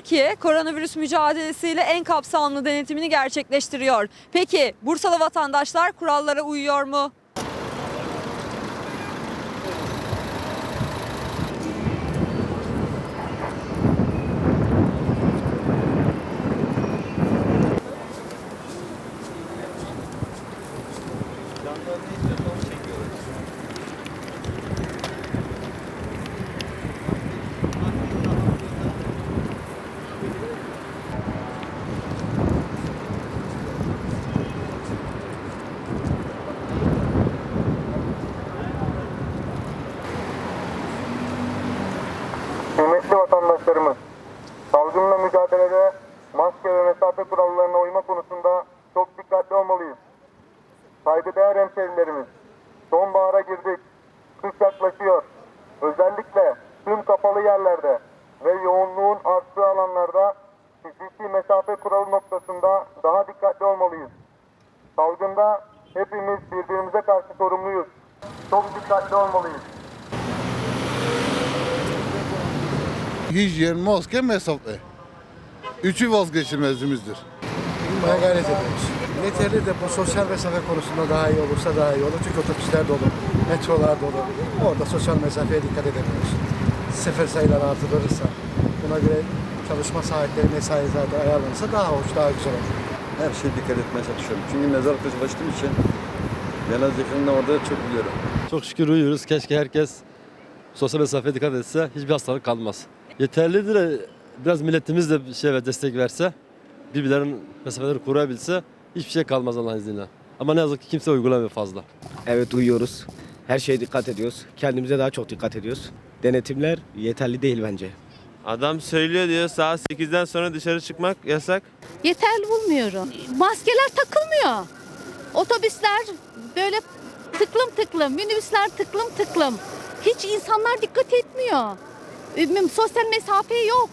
Türkiye koronavirüs mücadelesiyle en kapsamlı denetimini gerçekleştiriyor. Peki Bursalı vatandaşlar kurallara uyuyor mu? Vatandaşlarımız, salgınla mücadelede maske ve mesafe kurallarına uyma konusunda çok dikkatli olmalıyız. Saygıdeğer hemşehrilerimiz, sonbahara girdik, kış yaklaşıyor. Özellikle tüm kapalı yerlerde ve yoğunluğun arttığı alanlarda fiziki mesafe kuralı noktasında daha dikkatli olmalıyız. Salgında hepimiz birbirimize karşı sorumluyuz. Çok dikkatli olmalıyız. Hijyen, maske, mesafe. Üçü vazgeçilmezimizdir. Bulmaya gayret ediyoruz. Yeterli de bu sosyal mesafe konusunda daha iyi olursa daha iyi olur. Çünkü otobüsler dolu, metrolar dolu. Orada sosyal mesafeye dikkat edemiyoruz. Sefer sayıları artırılırsa, buna göre çalışma saatleri, mesai saati ayarlanırsa daha hoş, daha güzel olur. Her şeye dikkat etmeye çalışıyorum. Çünkü mezarlıkta çalıştığım için genel yakınını orada çok biliyorum. Çok şükür uyuyoruz. Keşke herkes sosyal mesafeye dikkat etse hiçbir hastalık kalmaz. Yeterlidir. Biraz milletimiz de bir şey ve destek verse, birbirlerinin mesafeleri koruyabilse hiçbir şey kalmaz Allah'ın izniyle. Ama ne yazık ki kimse uygulamıyor fazla. Evet uyuyoruz. Her şeye dikkat ediyoruz. Kendimize daha çok dikkat ediyoruz. Denetimler yeterli değil bence. Adam söylüyor diyor saat 8'den sonra dışarı çıkmak yasak. yeterli bulmuyorum. Maskeler takılmıyor. Otobüsler böyle tıklım tıklım, minibüsler tıklım tıklım. Hiç insanlar dikkat etmiyor. Üm- Sosyal mesafe yok.